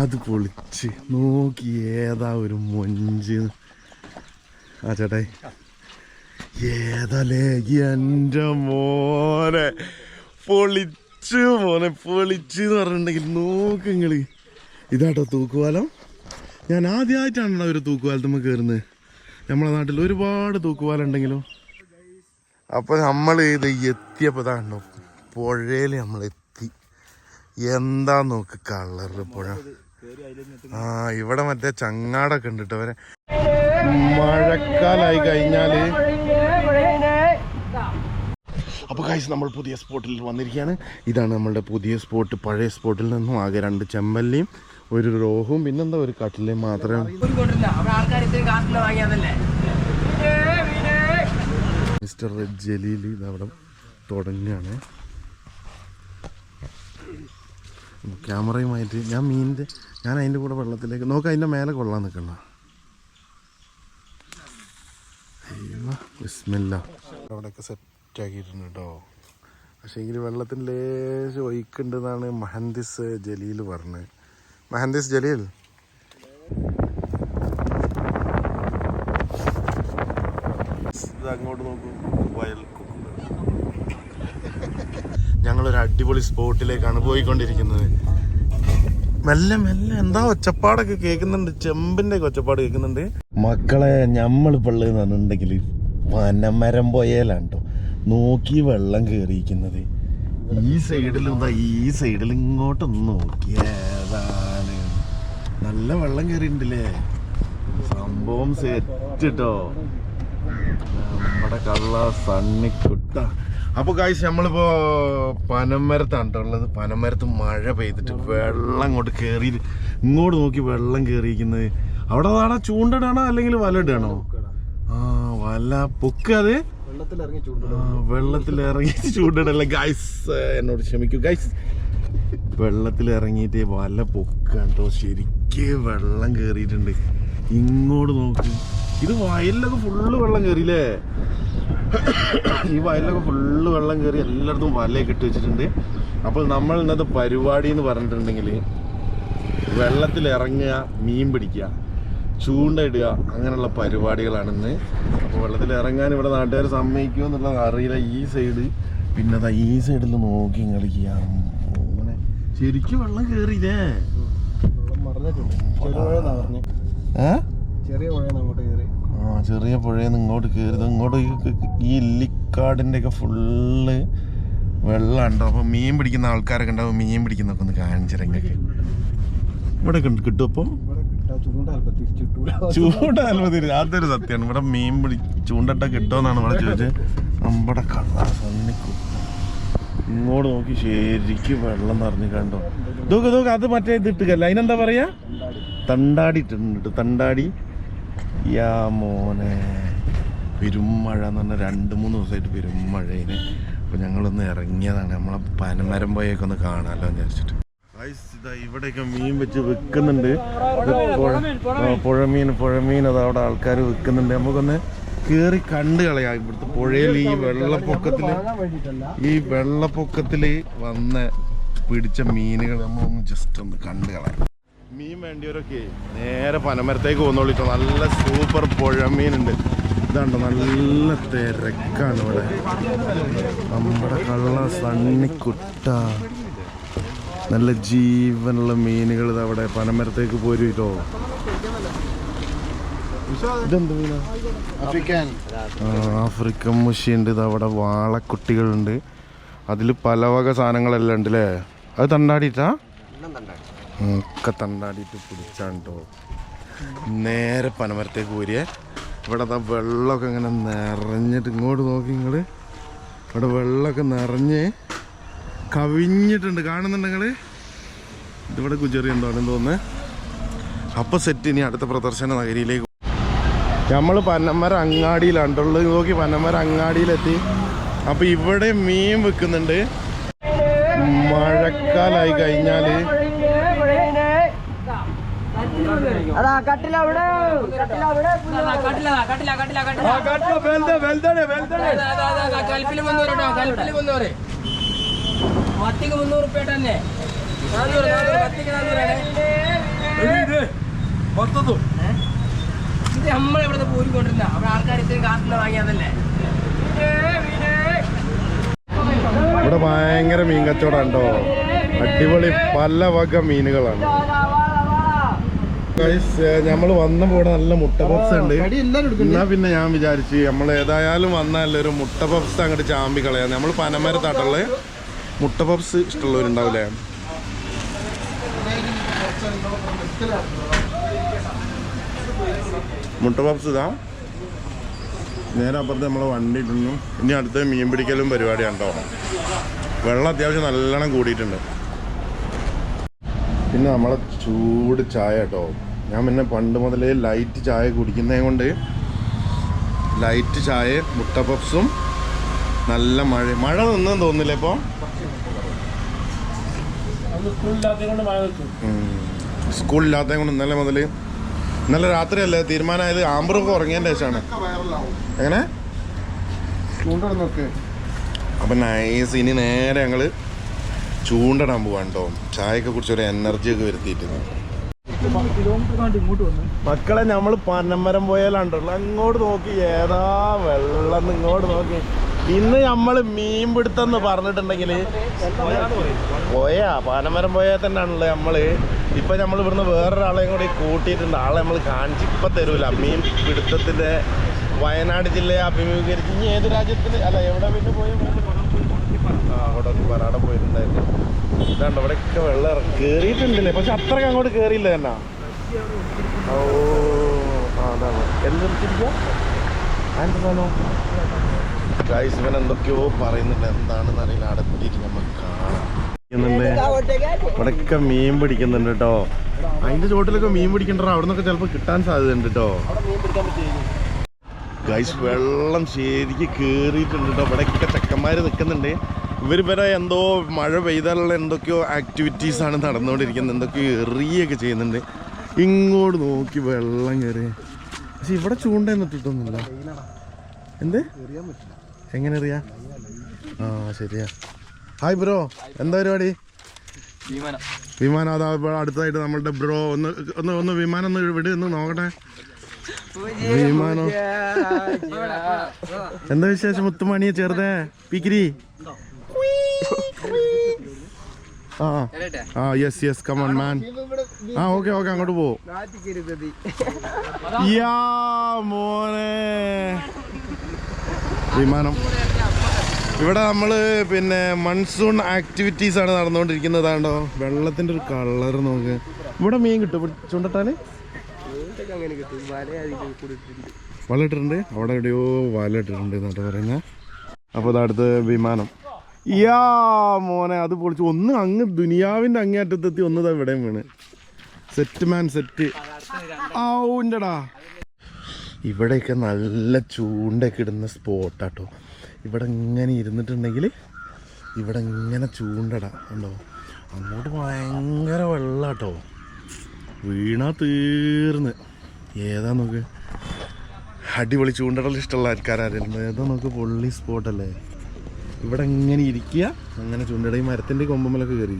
അത് പൊളിച്ച് നോക്കി ഏതാ ഒരു മൊഞ്ച്. ആ ചേട്ടായി ഏതല്ലേ എന്റെ മോനെ? പൊളിച്ച് മോനെ പൊളിച്ച് എന്ന് പറഞ്ഞിട്ടുണ്ടെങ്കിൽ നോക്ക് ഇതാട്ടോ തൂക്കുപാലം. ഞാൻ ആദ്യമായിട്ടാണല്ലോ ഒരു തൂക്കുപാലത്തുമ്മ കയറുന്നത് നമ്മളെ നാട്ടിൽ ഒരുപാട് തൂക്കുപാലം ഉണ്ടെങ്കിലും. അപ്പൊ നമ്മൾ ഇത് എത്തിയപ്പോൾ ഇതാണോ പുഴയിൽ നമ്മൾ എത്തി എന്താ നോക്ക് കളറ് പുഴ. ആ ഇവിടെ മറ്റേ ചങ്ങാടൊക്കെ ഉണ്ട് കേട്ടോ മഴക്കാലായി കഴിഞ്ഞാൽ. അപ്പോൾ കാഴ്ച നമ്മൾ പുതിയ സ്പോട്ടിൽ വന്നിരിക്കുകയാണ്. ഇതാണ് നമ്മളുടെ പുതിയ സ്പോട്ട് പഴയ സ്പോട്ടിൽ നിന്നും ആകെ രണ്ട് ചെമ്മല്ലിയും ഒരു രോഹും പിന്നെന്താ ഒരു കട്ടിലേയും മാത്രമേ മിസ്റ്റർ ജലീൽ ഇത് അവിടെ തുടങ്ങുകയാണ്. ക്യാമറയുമായിട്ട് ഞാൻ മീനിന്റെ ഞാൻ അതിന്റെ കൂടെ വെള്ളത്തിലേക്ക് നോക്ക് അതിന്റെ മേലെ കൊള്ളാൻ നിൽക്കണ്ട. വിസ്മില്ല അവിടെയൊക്കെ സെറ്റ് ആക്കിയിട്ടുണ്ട് കേട്ടോ പക്ഷേ എങ്കിൽ വെള്ളത്തിന് ലേശം ഒഴുക്കുണ്ടെന്നാണ് മഹന്തിസ് ജലീൽ പറഞ്ഞത്. മഹന്തിസ് ജലീൽ? അങ്ങോട്ട് നോക്കൂ വയൽ. ഞങ്ങളൊരു അടിപൊളി സ്പോട്ടിലേക്കാണ് പോയിക്കൊണ്ടിരിക്കുന്നത്. മെല്ലെ മെല്ലെ എന്താ ഒച്ചപ്പാടൊക്കെ കേൾക്കുന്നുണ്ട്. ചെമ്പിന്റെ ഒച്ചപ്പാട് കേൾക്കുന്നുണ്ട്. മക്കളെ ഞമ്മൾ പള്ളി പറഞ്ഞിട്ടുണ്ടെങ്കിൽ പനമരം പോയാലാണ് കേട്ടോ നോക്കി വെള്ളം കയറിയിരിക്കുന്നത് ഈ സൈഡിലും ഈ സൈഡിൽ ഇങ്ങോട്ടൊന്ന് നോക്കിയതാണ് നല്ല വെള്ളം കയറിയിട്ടുണ്ടല്ലേ സംഭവം സെറ്റ് കേട്ടോ നമ്മുടെ കള്ള സണ്ണിക്കുട്ട. അപ്പൊ കാഴ്ച നമ്മളിപ്പോ പനമരത്താണ് ഉള്ളത് പനമരത്ത് മഴ പെയ്തിട്ട് വെള്ളം അങ്ങോട്ട് കയറി ഇങ്ങോട്ട് നോക്കി വെള്ളം കയറിയിരിക്കുന്നത് അവിടെ നാടാ ചൂണ്ടിടാണോ അല്ലെങ്കിൽ വല ഇടാണോ? ആ വല പൊക്കത് വെള്ളത്തിൽ ഇറങ്ങി ചൂണ്ടിടല്ലേ? ഗൈസ് എന്നോട് ക്ഷമിക്കൂ. ഗൈസ് വെള്ളത്തിൽ ഇറങ്ങിയിട്ട് വല പൊക്കാണ് കേട്ടോ ശരിക്ക് വെള്ളം കേറിയിട്ടുണ്ട്. ഇങ്ങോട്ട് നോക്ക്. ഇത് വയലിലൊക്കെ ഫുള്ള് വെള്ളം കയറിയില്ലേ ഈ വയലിലൊക്കെ ഫുള്ള് വെള്ളം കയറി എല്ലായിടത്തും വലയൊക്കെ ഇട്ട് വെച്ചിട്ടുണ്ട്. അപ്പോൾ നമ്മൾ ഇന്നത്തെ പരിപാടി എന്ന് പറഞ്ഞിട്ടുണ്ടെങ്കിൽ വെള്ളത്തിൽ ഇറങ്ങുക മീൻ പിടിക്കുക ചൂണ്ട ഇടുക അങ്ങനെയുള്ള പരിപാടികളാണ് ഇന്ന്. അപ്പോൾ വെള്ളത്തിൽ ഇറങ്ങാൻ ഇവിടെ നാട്ടുകാർ സമ്മതിക്കുമോ എന്നുള്ളത് അറിയില്ല ഈ സൈഡ് പിന്നെ അതാ ഈ സൈഡിൽ നോക്കി കളിക്കുക അങ്ങനെ ശരിക്കും വെള്ളം കയറിയില്ലേ വെള്ളം മറിഞ്ഞിട്ടുണ്ട് ചെറിയ പുഴ നിറഞ്ഞ് ഏ ചെറിയ പുഴ അങ്ങോട്ട് കയറി ആ ചെറിയ പുഴയിൽ നിന്ന് ഇങ്ങോട്ട് കയറുന്നത് ഇങ്ങോട്ട് ഈ- ഈ ഇല്ലിക്കാടിന്റെ ഒക്കെ ഫുള്ള് വെള്ളം ഉണ്ടോ? അപ്പോൾ മീൻ പിടിക്കുന്ന ആൾക്കാരൊക്കെ ഉണ്ടാവും മീൻ പിടിക്കുന്നൊക്കെ ഒന്ന് കിട്ടും അപ്പം ഇവിടെ കിട്ടാ ചൂണ്ട അല്പം തിരിച്ചിട്ടൂല ചൂണ്ട അനുമതി അതൊരു സത്യമാണ്. ഇവിടെ മീൻ പിടി ചൂണ്ടട്ട കിട്ടുമെന്നാണ് ഇവിടെ ചോദിച്ചത്. നമ്മുടെ കള്ള ഇങ്ങോട്ട് നോക്കി ശരിക്കും വെള്ളം നിറഞ്ഞു കണ്ടോ. നോക്ക് നോക്ക് അത് മറ്റേ ഇത് ഇട്ടുകല്ല അതിനെന്താ പറയാ? തണ്ടാടി ഇട്ടിട്ടുണ്ട് തണ്ടാടി യാ മോനെ. പെരുമഴ എന്ന് പറഞ്ഞാൽ രണ്ട് മൂന്ന് ദിവസമായിട്ട് പെരുമഴയിന് അപ്പോൾ ഞങ്ങളൊന്ന് ഇറങ്ങിയതാണ്. നമ്മളെ പനമരം പോയൊക്കെ ഒന്ന് കാണാമല്ലോ എന്ന് വിചാരിച്ചിട്ട്. ഇവിടെ ഇവിടെയൊക്കെ മീൻ വെച്ച് ആ, പുഴമീൻ പുഴമീൻ അത് അവിടെ ആൾക്കാർ വെക്കുന്നുണ്ട്. നമുക്കൊന്ന് കേറി കണ്ടു കളയാം. ഇവിടുത്തെ പുഴയിൽ ഈ വെള്ളപ്പൊക്കത്തിൽ ഈ വെള്ളപ്പൊക്കത്തിൽ വന്ന് പിടിച്ച മീനുകൾ നമ്മളൊന്ന് ജസ്റ്റ് ഒന്ന് കണ്ടു കളയാം. മീൻ വേണ്ടിയവരൊക്കെ നേരെ പനമരത്തേക്ക് പോന്നോളിട്ടോ നല്ല സൂപ്പർ പുഴമീനുണ്ട്. ഇതാണ്ടോ നല്ല തിരക്കാണ് ഇവിടെ. നമ്മുടെ കള്ള സണ്ണിക്കുട്ട. നല്ല ജീവനുള്ള മീനുകൾ ഇത് അവിടെ പനമരത്തേക്ക് പോരും കേട്ടോ ഇതെന്ത് മീനാ? African African മുഷിയുണ്ട്. ഇത് അവിടെ വാളക്കുട്ടികളുണ്ട്. അതിൽ പല വക സാധനങ്ങളെല്ലാം ഉണ്ട് അല്ലേ അത് തണ്ടാടിയിട്ടാ ഒക്കെ തണ്ടാടിയിട്ട് പിടിച്ചാണ്ടോ? നേരെ പനമരത്തേക്ക് പോരിയേ. ഇവിടെ അതാ വെള്ളമൊക്കെ ഇങ്ങനെ നിറഞ്ഞിട്ട് ഇങ്ങോട്ട് നോക്കി നിങ്ങൾ ഇവിടെ വെള്ളമൊക്കെ നിറഞ്ഞ് കവിഞ്ഞിട്ടുണ്ട്. കാണുന്നുണ്ട് നിങ്ങൾ ഇതിവിടെ ഗുജറി എന്താണെന്ന് തോന്നുന്നത് അപ്പം സെറ്റ് ഇനി അടുത്ത പ്രദർശന നഗരിയിലേക്ക് നമ്മൾ പനമര അങ്ങാടിയിലാണ്ടുള്ളത് നോക്കി പനമര അങ്ങാടിയിലെത്തി. അപ്പൊ ഇവിടെ മീൻ വെക്കുന്നുണ്ട്. മഴക്കാലായി കഴിഞ്ഞാൽ അതാ കട്ടില അവിടെ കട്ടില അവിടെ കട്ടില കട്ടില കട്ടില കട്ടില കൽപ്പിൽ മുന്നൂറ് കേട്ടോ കൽപ്പിൽ മുന്നൂറ്. മത്തിക്ക് മുന്നൂറ് ഉപ്പ തന്നെ. നാന്നൂറ് നാന്നൂറ് മത്തിക്ക് നാന്നൂറാണ് മൊത്തത്തും ഇത് നമ്മളിവിടുന്ന് പോരിക്കൊണ്ടിരുന്ന അവിടെ ആൾക്കാർ ഇത്രയും വാങ്ങിയതല്ലേ? ഇവിടെ ഭയങ്കര മീൻ കച്ചവടം ഉണ്ടോ? അടിപൊളി പല വക മീനുകളാണ് നമ്മൾ വന്ന നല്ല മുട്ട പപ്സ് ഉണ്ട്. എന്നാ പിന്നെ ഞാൻ വിചാരിച്ചു നമ്മൾ ഏതായാലും വന്നല്ലേ ഒരു മുട്ട പപ്സ് അങ്ങോട്ട് ചാമ്പി കളയാം. നമ്മൾ പനമരത്താട്ടുള്ള മുട്ട പപ്സ് ഇഷ്ടമുള്ളവരുണ്ടാവില്ലേ മുട്ട പപ്സ് ഇതാ. നേരെ അപ്പുറത്ത് നമ്മളെ വണ്ടി ഇട്ടുന്നു ഇനി അടുത്ത മീൻ പിടിക്കലും പരിപാടിയാണ് കേട്ടോ വെള്ളം അത്യാവശ്യം നല്ലോണം കൂടിയിട്ടുണ്ട്. പിന്നെ നമ്മളെ ചൂട് ചായ കേട്ടോ ഞാൻ പിന്നെ പണ്ട് മുതലേ ലൈറ്റ് ചായ കുടിക്കുന്നത് കൊണ്ട് ലൈറ്റ് ചായ മുട്ട പപ്സും നല്ല മഴ മഴ നിന്നും തോന്നില്ലേ ഇപ്പോൾ സ്കൂളില്ലാത്തത് കൊണ്ട് ഇന്നലെ മുതൽ ഇന്നലെ രാത്രി രാത്രിയല്ലേ തീരുമാനമായത്? ആമ്പറൊക്കെ ഉറങ്ങിയതിന്റെ ശേഷമാണ്. എങ്ങനെ? അപ്പം നൈസ് ഇനി നേരെ ഞങ്ങൾ ചൂണ്ടിടാൻ പോവാൻ കേട്ടോ. ചായയൊക്കെ കുറിച്ച് ഒരു എനർജി ഒക്കെ വരുത്തിയിട്ട് മക്കളെ നമ്മൾ പനമരം പോയാലുണ്ടല്ലോ അങ്ങോട്ട് നോക്കി. ഏതാ വെള്ളം ഇങ്ങോട്ട് നോക്കി. ഇന്ന് നമ്മൾ മീൻ പിടുത്തെന്ന് പറഞ്ഞിട്ടുണ്ടെങ്കിൽ പോയാ പാനമരം പോയാൽ തന്നെയാണല്ലോ നമ്മൾ. ഇപ്പൊ നമ്മൾ ഇവിടുന്ന് വേറൊരാളെയും കൂടി കൂട്ടിയിട്ടുണ്ട്. ആളെ നമ്മൾ കാണിച്ച് ഇപ്പൊ തരൂല. മീൻ പിടുത്തത്തിന്റെ വയനാട് ജില്ലയെ അഭിമുഖീകരിച്ച് ഇനി ഏത് രാജ്യത്തിന് അല്ല എവിടെ പിന്നെ പോയി? അവിടെ പോയിട്ടുണ്ടായിരുന്നു. ഇതാണ്ട് ഇവിടെയൊക്കെ വെള്ളം കേറിയിട്ടുണ്ടല്ലേ? പക്ഷെ അത്രയ്ക്ക് അങ്ങോട്ട് കേറിയില്ല തന്നെ ഓ അതാണ്. എന്തെടുത്തിരിക്കാം ഗായ്സ് ഇവൻ എന്തൊക്കെയോ പറയുന്നുണ്ട്. എന്താണെന്ന് അറിയില്ല. അവിടെ എത്തിയിട്ട് നമുക്ക് കാണാം. ഇവിടെയൊക്കെ മീൻ പിടിക്കുന്നുണ്ട് കേട്ടോ. അതിന്റെ ചോട്ടിലൊക്കെ മീൻ പിടിക്കണ്ടോ അവിടെ നിന്നൊക്കെ ചിലപ്പോൾ കിട്ടാൻ സാധ്യതയുണ്ട് കേട്ടോ. ഗൈസ് വെള്ളം ശരിക്ക് കേറിയിട്ടുണ്ട് കേട്ടോ. ഇവിടെയൊക്കെ ചെക്കന്മാര് നിൽക്കുന്നുണ്ട്. ഇവർ വരെ എന്തോ മഴ പെയ്താലുള്ള എന്തൊക്കെയോ ആക്ടിവിറ്റീസാണ് നടന്നുകൊണ്ടിരിക്കുന്നത്. എന്തൊക്കെയോ എറിയൊക്കെ ചെയ്യുന്നുണ്ട്. ഇങ്ങോട്ട് നോക്കി വെള്ളം കയറി. പക്ഷെ ഇവിടെ ചൂണ്ടെന്ന് ഇട്ടിട്ടൊന്നുമില്ല. എന്ത്? എങ്ങനെ അറിയാ ആ ശരിയാ. ഹായ് ബ്രോ എന്താ പരിപാടി? വിമാനം അതാ അടുത്തായിട്ട് നമ്മളുടെ ബ്രോ ഒന്ന് ഒന്ന് ഒന്ന് വിമാനം ഒന്ന് വിട് ഒന്ന് നോക്കട്ടെ. വിമാനം. എന്താ വിശേഷം? മുത്തുമണിയെ ചെറുതേ? പിക്കിരി? ആ. ആ യെസ് യെസ് കമൺ മാൻ ആ ഓക്കെ ഓക്കെ അങ്ങോട്ട് പോ. യാ മോനെ. വിമാനം. ഇവിടെ നമ്മൾ പിന്നെ മൺസൂൺ ആക്ടിവിറ്റീസ് ആണ് നടന്നുകൊണ്ടിരിക്കുന്നത് ആണ്ടോ വെള്ളത്തിന്റെ ഒരു കളർ നോക്ക്. ഇവിടെ മീൻ കിട്ടും. ചൂണ്ടട്ടാൽ വല ഇട്ടിട്ടുണ്ട്. അവിടെ എവിടെയോ വല ഇട്ടിട്ടുണ്ട് എന്നിട്ട് പറയുന്നത് അപ്പോൾ അടുത്ത് വിമാനം. യാ മോനെ അത് പൊളിച്ചു. ഒന്ന് അങ്ങ് ദുനിയാവിന്റെ അങ്ങേയറ്റത്തെത്തി ഒന്നതാ ഇവിടെയും വീണ്. സെറ്റ് മാൻ സെറ്റ് ഔണ്ടടാ ഇവിടെയൊക്കെ നല്ല ചൂണ്ടൊക്കെ ഇടുന്ന സ്പോട്ടാട്ടോ ഇവിടെ ഇങ്ങനെ ഇരുന്നിട്ടുണ്ടെങ്കിൽ ഇവിടെ ഇങ്ങനെ ചൂണ്ടടാ ഉണ്ടോ അങ്ങോട്ട് ഭയങ്കര വെള്ളാട്ടോ വീണാ തീർന്ന്. ഏതാ നോക്ക്? അടിപൊളി ചൂണ്ടടൽ ഇഷ്ടമുള്ള ആൾക്കാരായിരുന്നു ഏതാ നോക്ക് പൊള്ളി സ്പോട്ടല്ലേ ഇവിടെ ഇങ്ങനെ ഇരിക്കുക. അങ്ങനെ ചൂണ്ടടയും മരത്തിന്റെ കൊമ്പുമലൊക്കെ കയറി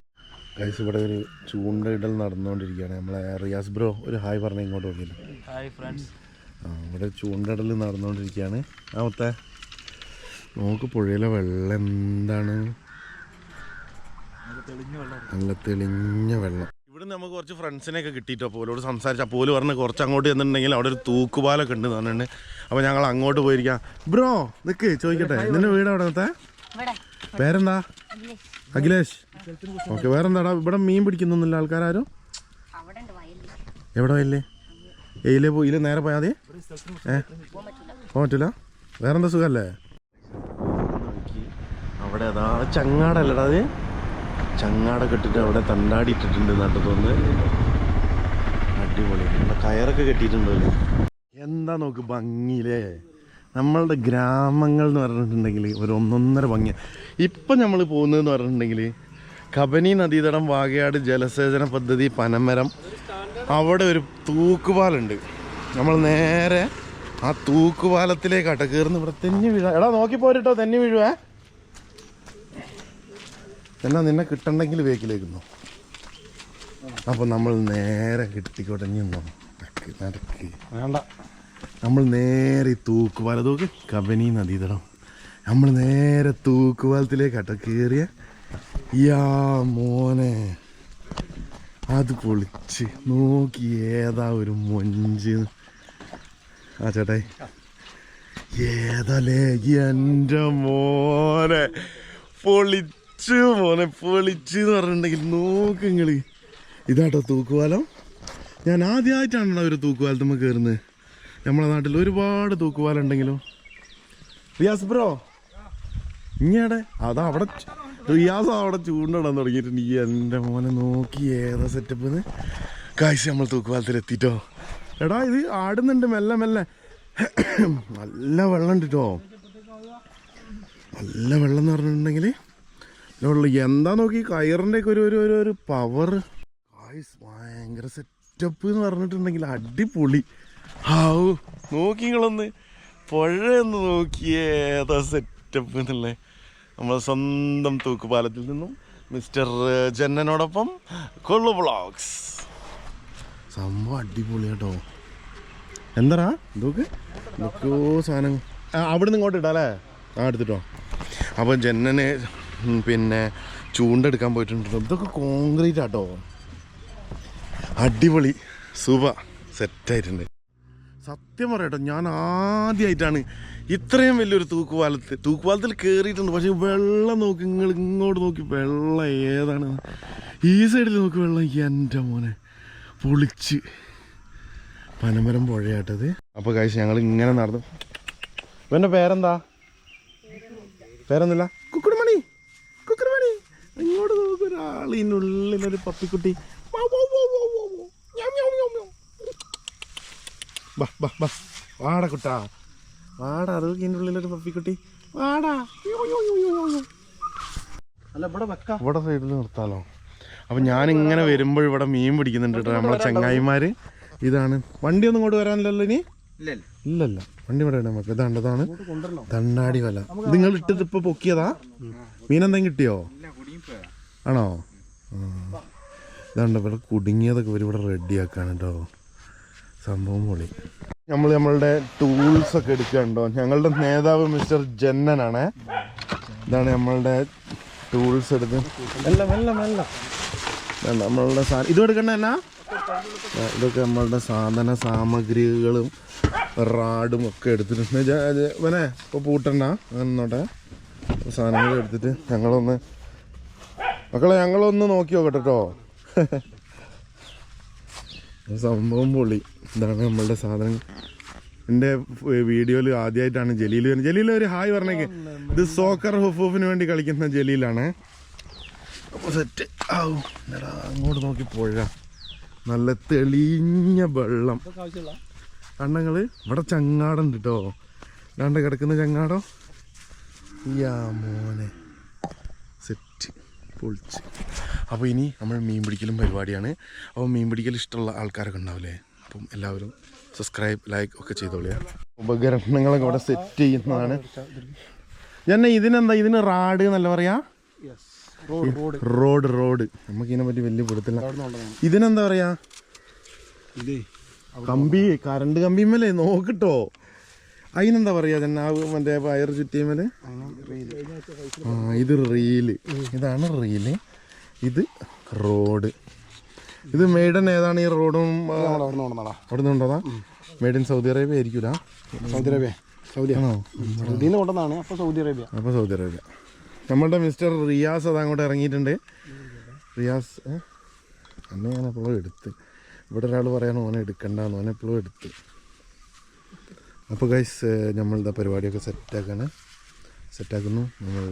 ഗൈസ് ഇവിടെ ഒരു ചൂണ്ടയിടൽ നടന്നുകൊണ്ടിരിക്കുകയാണ്. നമ്മളെ റിയാസ് ബ്രോ ഒരു ഹായ് പറഞ്ഞ ഇങ്ങോട്ട് നോക്കിയില്ല? ഹായ് ഫ്രണ്ട്സ് ആ ഇവിടെ ചൂണ്ടടൽ നടന്നുകൊണ്ടിരിക്കുകയാണ്. ആ മൊത്തേ. നോക്ക് പുഴയിലെ വെള്ളം എന്താണ്? നല്ല തെളിഞ്ഞ വെള്ളം. ഇവിടെ നമുക്ക് കുറച്ച് ഫ്രണ്ട്സിനെയൊക്കെ കിട്ടിയിട്ടോ പോലോട് സംസാരിച്ചാൽ പോൽ പറഞ്ഞ് കുറച്ച് അങ്ങോട്ട് ചെന്നിട്ടുണ്ടെങ്കിൽ അവിടെ ഒരു തൂക്കുപാലൊക്കെ ഉണ്ട് പറഞ്ഞിട്ടുണ്ട്. അപ്പോൾ ഞങ്ങൾ അങ്ങോട്ട് പോയിരിക്കാം. ബ്രോ നിൽക്ക് ചോദിക്കട്ടെ. നിന്റെ വീട് അവിടെ നിന്നത്തെ പേരെന്താ? അഖിലേഷ്. ഓക്കെ വേറെന്താടാ? ഇവിടെ മീൻ പിടിക്കുന്നൊന്നുമില്ല ആൾക്കാരും എവിടെ വയല്ലേ? എയിലെ പോയി നേരെ പോയാതെ ഏ? പോകാൻ പറ്റില്ല വേറെന്താ സുഖല്ലേ? അവിടെ അതാ ചങ്ങാടല്ലടാ അത്. ചങ്ങാട കെട്ടിട്ട് അവിടെ തണ്ടാടി ഇട്ടിട്ടുണ്ട് നട്ടത്തൊന്ന് അടിപൊളി. കയറൊക്കെ കെട്ടിയിട്ടുണ്ടല്ലോ എന്താ നോക്ക് ഭംഗിയിലേ? നമ്മളുടെ ഗ്രാമങ്ങൾ എന്ന് പറഞ്ഞിട്ടുണ്ടെങ്കിൽ ഒരു ഒന്നൊന്നര ഭംഗി. ഇപ്പം നമ്മൾ പോകുന്നതെന്ന് പറഞ്ഞിട്ടുണ്ടെങ്കിൽ കബനി നദീതടം വാകയാട് ജലസേചന പദ്ധതി പനമരം അവിടെ ഒരു തൂക്കുപാലുണ്ട്. നമ്മൾ നേരെ ആ തൂക്കുപാലത്തിലേക്കാട്ടെ കയറുന്ന ഇവിടെ തെന്നി വീഴുക എടാ നോക്കി പോരട്ടോ തെന്നി വീഴുവേ. എന്നാ നിന്നെ കിട്ടണ്ടെങ്കിൽ വേക്കിലേക്കുന്നു അപ്പോൾ നമ്മൾ നേരെ നിന്നോ നടക്ക് നടക്ക്. വേണ്ട. നമ്മൾ നേരെ തൂക്കുപാല തൂക്ക് കബനി നദീതടം. നമ്മൾ നേരെ തൂക്കുപാലത്തിലേക്കാട്ടോ കയറിയ യാ മോനെ. അത് പൊളിച്ച് നോക്കി ഏതാ ഒരു മൊഞ്ച്. ആ ചേട്ടായി. ഏതല്ലേ എന്റെ മോനെ. പൊളിച്ചു മോനെ പൊളിച്ച് എന്ന് പറഞ്ഞിട്ടുണ്ടെങ്കിൽ നോക്ക് നിങ്ങൾ ഇതാട്ടോ തൂക്കുപാലം. ഞാൻ ആദ്യമായിട്ടാണല്ലോ ഒരു തൂക്കുപാലത്തുമ്പോൾ കയറുന്നത് നമ്മളെ നാട്ടിൽ ഒരുപാട് തൂക്കുപാലുണ്ടെങ്കിലും. റിയാസ് ബ്രോ ഇങ്ങടെ അതാ അവിടെ റിയാസ് അവിടെ ചൂണ്ടിടാൻ തുടങ്ങിയിട്ടുണ്ട്. ഈ എന്റെ മോനെ നോക്കി ഏതാ സെറ്റപ്പ് കാഴ്ച നമ്മൾ തൂക്കുപാലത്തിൽ എത്തിട്ടോ എടാ ഇത് ആടുന്നുണ്ട് മെല്ലെ മെല്ലെ. നല്ല വെള്ളം ഉണ്ട് നല്ല വെള്ളം എന്ന് പറഞ്ഞിട്ടുണ്ടെങ്കിൽ എന്താ നോക്കി കയറിന്റെ ഒക്കെ ഒരു ഒരു ഒരു പവർ ഭയങ്കര സെറ്റപ്പ് എന്ന് പറഞ്ഞിട്ടുണ്ടെങ്കിൽ അടിപൊളി. ഹാവു നോക്കിങ്ങളൊന്ന് പുഴയൊന്ന് നോക്കിയേ ഏതാ സെറ്റപ്പ് എന്നല്ലേ നമ്മൾ സ്വന്തം തൂക്കുപാലത്തിൽ നിന്നും മിസ്റ്റർ ജന്നനോടൊപ്പം കൊള്ളു ബ്ലോഗ്സ് സംഭവം അടിപൊളിയാട്ടോ എന്താ നോക്ക് നോക്കോ സാധനം അവിടുന്ന് ഇങ്ങോട്ട് ഇടാല്ലേ ആ എടുത്തിട്ടോ. അപ്പം ജന്നന് പിന്നെ ചൂണ്ടെടുക്കാൻ പോയിട്ടുണ്ട് ഇതൊക്കെ കോൺക്രീറ്റ് ആട്ടോ. അടിപൊളി. സുഭ സെറ്റായിട്ടുണ്ട് സത്യം പറയട്ടോ ഞാൻ ആദ്യമായിട്ടാണ് ഇത്രയും വലിയൊരു തൂക്കുപാലത്ത് തൂക്കുപാലത്തിൽ കയറിയിട്ടുണ്ട് പക്ഷെ വെള്ളം നോക്കി നിങ്ങൾ ഇങ്ങോട്ട് നോക്കി വെള്ളം ഏതാണ്? ഈ സൈഡിൽ നോക്കി വെള്ളം എന്റെ മോനെ. പൊളിച്ച്. പനമരം പുഴയാട്ടത്. അപ്പോൾ കഴിച്ച് ഞങ്ങൾ ഇങ്ങനെ നടന്നു. ഇവന്റെ പേരെന്താ? പേരൊന്നുമില്ല. കുക്കുടുമണി. കുക്കുടുമണി. ഇങ്ങോട്ട് നോക്ക് ഒരാൾ ഇതിനുള്ളിലൊരു പപ്പിക്കുട്ടി വൗ, വൗ, ബാ ബാ ബാ വാടാ കുട്ടാ. വാടാ അത് ഇതിന്റെ ഉള്ളിലൊരു പപ്പിക്കുട്ടി. വാടാ. അല്ല ഇവിടെ വെക്കാം. ഇവിടെ സൈഡിൽ നിർത്താലോ? അപ്പൊ ഞാൻ ഇങ്ങനെ വരുമ്പോൾ ഇവിടെ മീൻ പിടിക്കുന്നുണ്ട് കേട്ടോ നമ്മളെ ചങ്ങായിമാര്. ഇതാണ്. വണ്ടി ഒന്നും ഇങ്ങോട്ട് വരാനില്ലല്ലോ ഇനി? ഇല്ലല്ല. വണ്ടി ഇവിടെ നമുക്ക്. ഇതാണ്ടതാണ് തണ്ടാടി വല. നിങ്ങൾ ഇട്ടിട്ട് ഇപ്പൊ പൊക്കിയതാ? മീനെന്തെങ്കിലും കിട്ടിയോ? ആണോ. ഇതാണ്ട് ഇവിടെ കുടുങ്ങിയതൊക്കെ ഇവിടെ റെഡിയാക്കാണ് കേട്ടോ. സംഭവം പൊളി. നമ്മൾ നമ്മളുടെ ടൂൾസ് ഒക്കെ എടുക്കണ്ടോ ഞങ്ങളുടെ നേതാവ് മിസ്റ്റർ ജന്നനാണ്. ഇതാണ് നമ്മളുടെ ടൂൾസ് എടുത്ത്. നമ്മളുടെ സാധനം ഇത് എടുക്കണ്ട എന്നാ? ഇതൊക്കെ നമ്മളുടെ സാധന സാമഗ്രികളും റാഡും ഒക്കെ എടുത്തിട്ടുണ്ട് ഇപ്പൊ ഇവനെ ഇപ്പോൾ പൂട്ടണ്ട. എന്നോട്ടെ സാധനങ്ങൾ എടുത്തിട്ട് ഞങ്ങളൊന്ന് മക്കളെ ഞങ്ങളൊന്ന് നോക്കി നോക്കട്ടെ കേട്ടോ സംഭവം പൊളി. ഇതാണ് നമ്മളുടെ സാധനം. എന്റെ വീഡിയോയിൽ ആദ്യമായിട്ടാണ് ജലീൽ വരുന്നത്. ജലീൽ ഒരു ഹായ് പറഞ്ഞേക്ക്. ഇത് സോക്കർ ഹുഫൂഫിന് വേണ്ടി കളിക്കുന്ന ജലീലാണ്. അപ്പോൾ സെറ്റ് ആവും അങ്ങോട്ട് നോക്കി പുഴ നല്ല തെളിഞ്ഞ വെള്ളം. കണ്ണങ്ങൾ ഇവിടെ ചങ്ങാടുണ്ട് കേട്ടോ രണ്ട് കിടക്കുന്ന ചങ്ങാടോ. യാ മോനെ. സെറ്റ് പൊളിച്ച്. അപ്പോൾ ഇനി നമ്മൾ മീൻ പിടിക്കലും പരിപാടിയാണ്. അപ്പോൾ മീൻ പിടിക്കൽ ഇഷ്ടമുള്ള ആൾക്കാരൊക്കെ ഉണ്ടാവില്ലേ? അപ്പം എല്ലാവരും സബ്സ്ക്രൈബ് ലൈക്ക് ഒക്കെ ചെയ്തോളിയ ഉപകരണങ്ങളൊക്കെ ഇവിടെ സെറ്റ് ചെയ്യുന്നതാണ്. ഞാൻ ഇതിനെന്താ? ഇതിന് റാഡ് എന്നല്ല പറയാ? റോഡ് റോഡ് റോഡ് റോഡ് നമുക്ക് ഇതിനെ പറ്റി വലിയ പിടുത്തില്ല ഇതിനെന്താ പറയാ? ഇതേ കമ്പി കറണ്ട് കമ്പിമേലേ നോക്കിട്ടോ. അതിനെന്താ പറയാ ചെന്നാ മറ്റേ വയർ ചുറ്റിയമേൽ ആ ഇത് റീൽ ഇതാണ് റീൽ ഇത് റോഡ് ഇത് മെയ്ഡൻ ഏതാണ് ഈ റോഡും അവിടെ നിന്ന് made in Saudi Arabia ആയിരിക്കൂല? Saudi Arabia. Saudi ആണോ? സൗദിയിൽ നിന്ന് കൊണ്ടുവന്നാണ് അപ്പോൾ സൗദി അറേബ്യ. അപ്പോൾ സൗദി അറേബ്യ. നമ്മളുടെ മിസ്റ്റർ റിയാസ് അത് അങ്ങോട്ട് ഇറങ്ങിയിട്ടുണ്ട്. റിയാസ് ഏ? അന്നെ ഞാൻ എപ്പോഴും എടുത്ത്. ഇവിടെ ഒരാൾ പറയണം ഓനെ എടുക്കണ്ടെന്ന്. ഓനെ എപ്പോഴും എടുത്ത്. അപ്പോൾ ഗൈസ് നമ്മളുടെ പരിപാടിയൊക്കെ സെറ്റാക്കാണ് സെറ്റാക്കുന്നു നമ്മൾ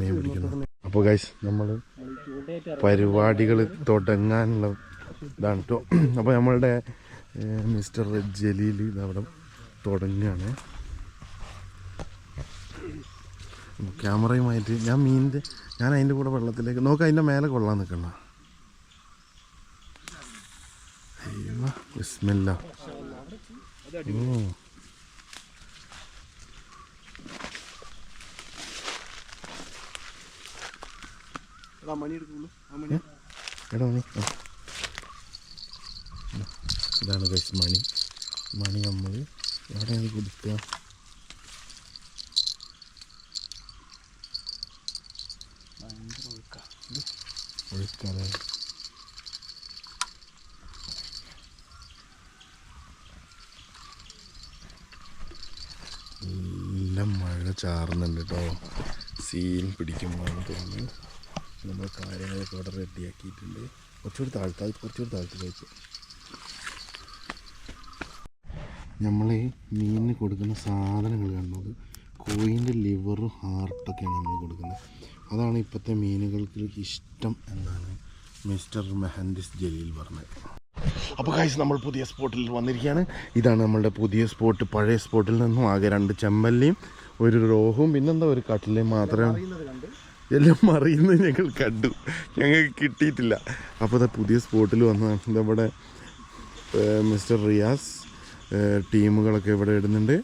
മീൻ പിടിക്കുന്നു. അപ്പോൾ ഗൈസ് നമ്മൾ പരിപാടികൾ തുടങ്ങാനുള്ള ഇതാണ് കേട്ടോ അപ്പോൾ നമ്മളുടെ മിസ്റ്റർ ജലീൽ അവിടെ തുടങ്ങുകയാണ്. ക്യാമറയുമായിട്ട് ഞാൻ മീനിന്റെ ഞാൻ അതിന്റെ കൂടെ വെള്ളത്തിലേക്ക് നോക്ക് അതിന്റെ മേലെ കൊള്ളാൻ നിൽക്കണ്ട. അയ്യോ വിസ്മില്ല ഓ ഇതാണ് ഗൈസ് മണി. മണി നമ്മൾ എവിടെയാണ് കൊടുക്കുക ഒഴുക്കാതെ നല്ല മഴ ചാറുന്നുണ്ട് കേട്ടോ സീൻ പിടിക്കുമ്പോഴാണ് തോന്നുന്നു നമ്മൾ കാര്യങ്ങളൊക്കെ ഇവിടെ റെഡിയാക്കിയിട്ടുണ്ട്. കുറച്ചുകൂടി താഴ്ത്താൽ കുറച്ചുകൂടി താഴ്ത്തി കഴിച്ചു നമ്മൾ മീനിന് കൊടുക്കുന്ന സാധനങ്ങൾ കണ്ടത്? കോയിന്റെ ലിവറും ഹാർട്ടൊക്കെയാണ് നമ്മൾ കൊടുക്കുന്നത്. അതാണ് ഇപ്പോഴത്തെ മീനുകൾക്ക് ഇഷ്ടം എന്നാണ് മിസ്റ്റർ മെഹൻഡിസ് ജലീൽ പറഞ്ഞത്. അപ്പോൾ കാഴ്ച നമ്മൾ പുതിയ സ്പോട്ടിൽ വന്നിരിക്കുകയാണ്. ഇതാണ് നമ്മളുടെ പുതിയ സ്പോട്ട് പഴയ സ്പോട്ടിൽ നിന്നും ആകെ രണ്ട് ചെമ്പല്ലിയും ഒരു റോഹും പിന്നെന്താ ഒരു കട്ടിലയും മാത്രമേ എല്ലാം മറിയുന്നത് ഞങ്ങൾ കണ്ടു. ഞങ്ങൾക്ക് കിട്ടിയിട്ടില്ല. അപ്പോൾ അത് പുതിയ സ്പോട്ടിൽ വന്നതാണ് നമ്മുടെ മിസ്റ്റർ റിയാസ് ടീമുകളൊക്കെ ഇവിടെ ഇടുന്നുണ്ട്.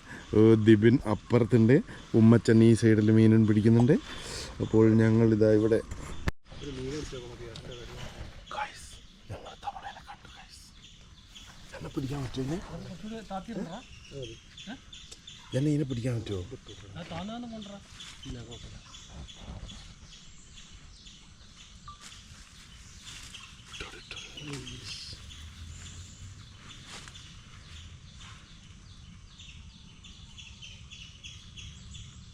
ദിബിൻ അപ്പുറത്തുണ്ട്. ഉമ്മച്ചൻ ഈ സൈഡിൽ മീനും പിടിക്കുന്നുണ്ട്. അപ്പോൾ ഞങ്ങൾ ഇതാ ഇവിടെ. പിടിക്കാൻ പറ്റുമോ എന്നെ ഇതിനെ പിടിക്കാൻ പറ്റുമോ?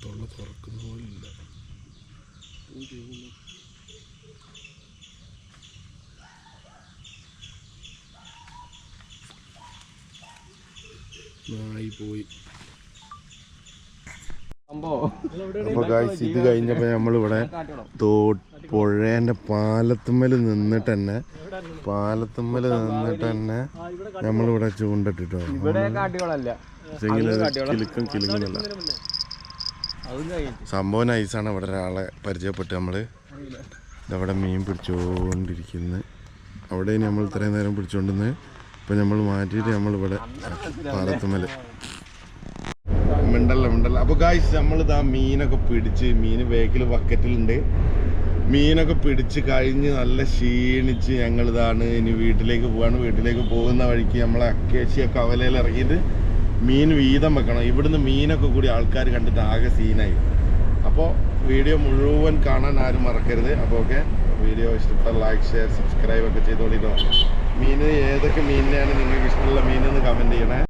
തൊള്ള തുറക്കുന്ന പോലില്ല. നായി പോയി. അപ്പൊ ഗായ്സ് ഇത് കഴിഞ്ഞപ്പോ നമ്മളിവിടെ തോ പുഴേന്റെ പാലത്തുമ്മൽ നിന്നിട്ട് തന്നെ പാലത്തുമ്മൽ നിന്നിട്ട് തന്നെ നമ്മളിവിടെ ചൂണ്ടിട്ടോ ഇവിടെ കാട്ടികളല്ല കിലുക്കും കിലുങ്ങുന്നില്ല സംഭവം നൈസാണ് ഇവിടെ ഒരാളെ പരിചയപ്പെട്ട് നമ്മൾ. ഇതവിടെ മീൻ പിടിച്ചുകൊണ്ടിരിക്കുന്നത് അവിടെ നമ്മൾ ഇത്രയും നേരം പിടിച്ചോണ്ടിന്ന് ഇപ്പൊ നമ്മൾ മാറ്റിയിട്ട് നമ്മളിവിടെ പാലത്തുമ്മൽ. മിണ്ടല്ല മിണ്ടല്ല. അപ്പൊ ഗായ്സ് നമ്മളിതാ മീനൊക്കെ പിടിച്ച് മീൻ ബേക്കിൽ ബക്കറ്റിലുണ്ട് മീനൊക്കെ പിടിച്ച് കഴിഞ്ഞ് നല്ല ക്ഷീണിച്ച് ഞങ്ങളിതാണ് ഇനി വീട്ടിലേക്ക് പോവാണ്. വീട്ടിലേക്ക് പോകുന്ന വഴിക്ക് നമ്മളെ അക്കേശിയ കവലയിൽ ഇറങ്ങിയിട്ട് മീൻ വീതം വെക്കണം. ഇവിടുന്ന് മീനൊക്കെ കൂടി ആൾക്കാർ കണ്ടിട്ട് ആകെ സീനായി. അപ്പോൾ വീഡിയോ മുഴുവൻ കാണാൻ ആരും മറക്കരുത്. അപ്പോൾ ഓക്കെ. വീഡിയോ ഇഷ്ടപ്പെട്ട ലൈക്ക് ഷെയർ സബ്സ്ക്രൈബ് ഒക്കെ ചെയ്തോളിട്ടോ. മീൻ ഏതൊക്കെ മീനിനെയാണ് നിങ്ങൾക്ക് ഇഷ്ടമുള്ള മീനെന്ന് കമന്റ് ചെയ്യണേ.